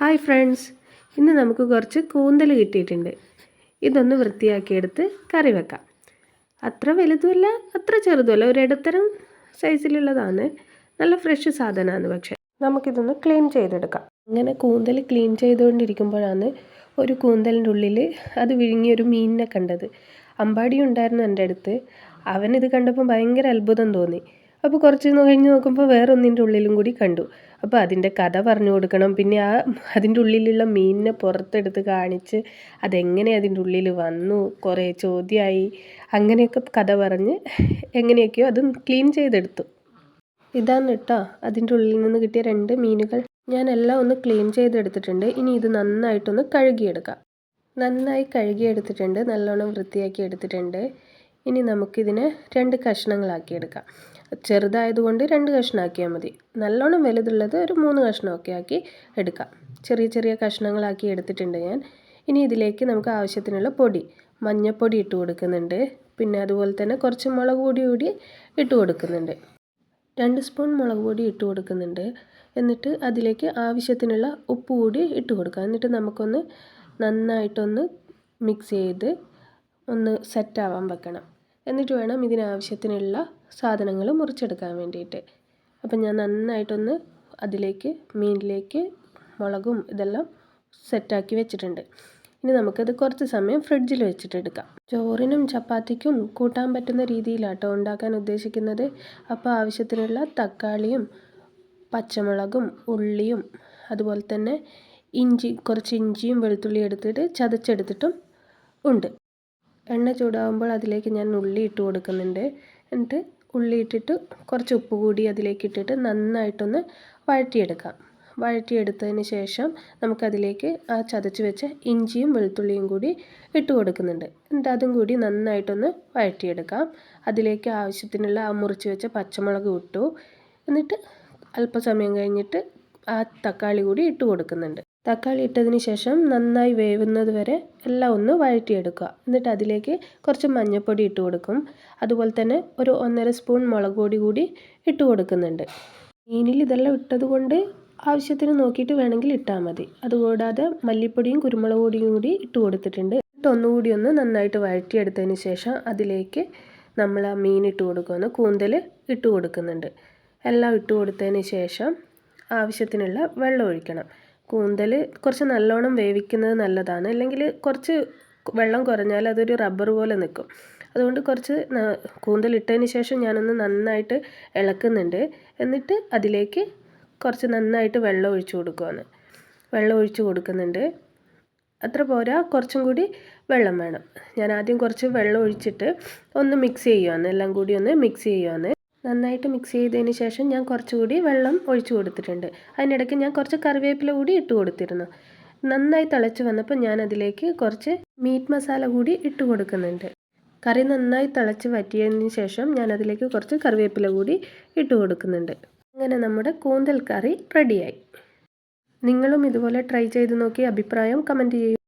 Hi friends. ഇന്ന് നമുക്ക് കുറച്ച് കൂന്തൽ കിട്ടിയിട്ടുണ്ട്. ഇതൊന്ന് വൃത്തിയാക്കിയെടുത്ത് കറി വെക്കാം. അത്ര വലുതുമല്ല അത്ര ചെറുതുമല്ല. ഒരു ഇടത്തരം സൈസിലുള്ളതാണ്. നല്ല ഫ്രഷ് സാധനമാണ് പക്ഷേ. നമുക്കിതൊന്ന് ക്ലീൻ ചെയ്തെടുക്കാം. അങ്ങനെ കൂന്തൽ ക്ലീൻ ചെയ്തുകൊണ്ടിരിക്കുമ്പോഴാണ് ഒരു കൂന്തലിന്റെ ഉള്ളിൽ അത് വിഴുങ്ങിയൊരു മീനിനെ കണ്ടത്. അമ്പാടി ഉണ്ടായിരുന്നു എന്റെ അടുത്ത്. അവനിത് കണ്ടപ്പോൾ ഭയങ്കര അത്ഭുതം തോന്നി. അപ്പോൾ കുറച്ച് കഴിഞ്ഞ് നോക്കുമ്പോൾ വേറെ ഒന്നിന്റെ ഉള്ളിലും കൂടി കണ്ടു. അപ്പോൾ അതിന്റെ കഥ പറഞ്ഞു കൊടുക്കണം. പിന്നെ ആ അതിന്റെ ഉള്ളിലുള്ള മീനിനെ പുറത്തെടുത്ത് കാണിച്ച് അതെങ്ങനെ അതിന്റെ ഉള്ളിൽ വന്നു കുറേ ചോദ്യമായി അങ്ങനെയൊക്കെ കഥ പറഞ്ഞ് എങ്ങനെയൊക്കെയോ അത് ക്ലീൻ ചെയ്തെടുത്തു. ഇതാണ് കേട്ടോ അതിന്റെ ഉള്ളിൽ നിന്ന് കിട്ടിയ രണ്ട് മീനുകൾ. ഞാൻ എല്ലാം ഒന്ന് ക്ലീൻ ചെയ്തെടുത്തിട്ടുണ്ട്. ഇനി ഇത് നന്നായിട്ടൊന്ന് കഴുകിയെടുക്കാം. നന്നായി കഴുകിയെടുത്തിട്ടുണ്ട്. നല്ലോണം വൃത്തിയാക്കി എടുത്തിട്ടുണ്ട്. ഇനി നമുക്കിതിനെ രണ്ട് കഷ്ണങ്ങളാക്കി എടുക്കാം ചെറുതായതുകൊണ്ട് രണ്ട് കഷ്ണമാക്കിയാൽ മതി. നല്ലോണം വലുതുള്ളത് ഒരു മൂന്ന് കഷ്ണമൊക്കെ ആക്കി എടുക്കാം. ചെറിയ ചെറിയ കഷ്ണങ്ങളാക്കി എടുത്തിട്ടുണ്ട് ഞാൻ. ഇനി ഇതിലേക്ക് നമുക്ക് ആവശ്യത്തിനുള്ള പൊടി. മഞ്ഞപ്പൊടി ഇട്ട് കൊടുക്കുന്നുണ്ട്. പിന്നെ അതുപോലെ തന്നെ കുറച്ച് മുളക് പൊടി കൂടി ഇട്ട് കൊടുക്കുന്നുണ്ട്. രണ്ട് സ്പൂൺ മുളക് പൊടി ഇട്ട് കൊടുക്കുന്നുണ്ട്. എന്നിട്ട് അതിലേക്ക് ആവശ്യത്തിനുള്ള ഉപ്പ് കൂടി ഇട്ട് കൊടുക്കാം. എന്നിട്ട് നമുക്കൊന്ന് നന്നായിട്ടൊന്ന് മിക്സ് ചെയ്ത് ഒന്ന് സെറ്റാവാൻ വെക്കണം. എന്നിട്ട് വേണം ഇതിനാവശ്യത്തിനുള്ള സാധനങ്ങൾ മുറിച്ചെടുക്കാൻ വേണ്ടിയിട്ട്. അപ്പം ഞാൻ നന്നായിട്ടൊന്ന് അതിലേക്ക് മീനിലേക്ക് മുളകും ഇതെല്ലാം സെറ്റാക്കി വെച്ചിട്ടുണ്ട്. ഇനി നമുക്കത് കുറച്ച് സമയം ഫ്രിഡ്ജിൽ വെച്ചിട്ടെടുക്കാം. ചോറിനും ചപ്പാത്തിക്കും കൂട്ടാൻ പറ്റുന്ന രീതിയിലാട്ടോ ഉണ്ടാക്കാൻ ഉദ്ദേശിക്കുന്നത്. അപ്പോൾ ആവശ്യത്തിനുള്ള തക്കാളിയും പച്ചമുളകും ഉള്ളിയും അതുപോലെ തന്നെ ഇഞ്ചി കുറച്ച് ഇഞ്ചിയും വെളുത്തുള്ളിയും എടുത്തിട്ട് ചതച്ചെടുത്തിട്ടും ഉണ്ട്. എണ്ണ ചൂടാകുമ്പോൾ അതിലേക്ക് ഞാൻ ഉള്ളി ഇട്ട് കൊടുക്കുന്നുണ്ട്. എന്നിട്ട് ഉള്ളി ഇട്ടിട്ട് കുറച്ച് ഉപ്പ് കൂടി അതിലേക്ക് ഇട്ടിട്ട് നന്നായിട്ടൊന്ന് വഴറ്റിയെടുക്കാം. വഴറ്റിയെടുത്തതിന് ശേഷം നമുക്കതിലേക്ക് ആ ചതച്ച് വെച്ച ഇഞ്ചിയും വെളുത്തുള്ളിയും കൂടി ഇട്ട് കൊടുക്കുന്നുണ്ട്. എന്നിട്ട് അതും കൂടി നന്നായിട്ടൊന്ന് വഴറ്റിയെടുക്കാം. അതിലേക്ക് ആവശ്യത്തിനുള്ള ആ മുറിച്ച് വെച്ച പച്ചമുളക് ഇട്ടു. എന്നിട്ട് അല്പസമയം കഴിഞ്ഞിട്ട് ആ തക്കാളി കൂടി ഇട്ട് കൊടുക്കുന്നുണ്ട്. തക്കാളി ഇട്ടതിന് ശേഷം നന്നായി വേവുന്നത് വരെ എല്ലാം ഒന്ന് വഴറ്റിയെടുക്കുക. എന്നിട്ട് അതിലേക്ക് കുറച്ച് മഞ്ഞൾപ്പൊടി ഇട്ട് കൊടുക്കും. അതുപോലെ തന്നെ ഒരു ഒന്നര സ്പൂൺ മുളക് പൊടി കൂടി ഇട്ട് കൊടുക്കുന്നുണ്ട്. മീനിൽ ഇതെല്ലാം ഇട്ടത് കൊണ്ട് ആവശ്യത്തിന് നോക്കിയിട്ട് വേണമെങ്കിൽ ഇട്ടാൽ മതി. അതുകൂടാതെ മല്ലിപ്പൊടിയും കുരുമുളക് പൊടിയും കൂടി ഇട്ട് കൊടുത്തിട്ടുണ്ട്. എന്നിട്ട് ഒന്നുകൂടി ഒന്ന് നന്നായിട്ട് വഴറ്റിയെടുത്തതിന് ശേഷം അതിലേക്ക് നമ്മൾ ആ മീൻ ഇട്ട് കൊടുക്കുമെന്ന് കൂന്തൽ ഇട്ട് കൊടുക്കുന്നുണ്ട്. എല്ലാം ഇട്ട് കൊടുത്തതിന് ശേഷം ആവശ്യത്തിനുള്ള വെള്ളം ഒഴിക്കണം. കൂന്തൽ കുറച്ച് നല്ലോണം വേവിക്കുന്നത് നല്ലതാണ്. അല്ലെങ്കിൽ കുറച്ച് വെള്ളം കുറഞ്ഞാൽ അതൊരു റബ്ബർ പോലെ നിൽക്കും അതുകൊണ്ട് കുറച്ച് കൂന്തൽ ഇട്ടതിന് ശേഷം ഞാനൊന്ന് നന്നായിട്ട് ഇളക്കുന്നുണ്ട്. എന്നിട്ട് അതിലേക്ക് കുറച്ച് നന്നായിട്ട് വെള്ളം ഒഴിച്ചു കൊടുക്കുവാണ്. വെള്ളം ഒഴിച്ചു കൊടുക്കുന്നുണ്ട്. അത്ര പോരാ കുറച്ചും കൂടി വെള്ളം വേണം. ഞാൻ ആദ്യം കുറച്ച് വെള്ളം ഒഴിച്ചിട്ട് ഒന്ന് മിക്സ് ചെയ്യുവാണ്. എല്ലാം കൂടി ഒന്ന് മിക്സ് ചെയ്യുവാണ്. നന്നായിട്ട് മിക്സ് ചെയ്തതിന് ശേഷം ഞാൻ കുറച്ചുകൂടി വെള്ളം ഒഴിച്ചു കൊടുത്തിട്ടുണ്ട്. അതിനിടയ്ക്ക് ഞാൻ കുറച്ച് കറിവേപ്പില കൂടി ഇട്ട് കൊടുത്തിരുന്നു. നന്നായി തിളച്ച് വന്നപ്പോൾ ഞാൻ അതിലേക്ക് കുറച്ച് മീറ്റ് മസാല കൂടി ഇട്ട് കൊടുക്കുന്നുണ്ട്. കറി നന്നായി തിളച്ച് വറ്റിയതിന് ശേഷം ഞാൻ അതിലേക്ക് കുറച്ച് കറിവേപ്പില കൂടി ഇട്ട് കൊടുക്കുന്നുണ്ട്. അങ്ങനെ നമ്മുടെ കൂന്തൽ കറി റെഡിയായി നിങ്ങളും ഇതുപോലെ ട്രൈ ചെയ്ത് നോക്കി അഭിപ്രായം കമന്റ് ചെയ്യൂ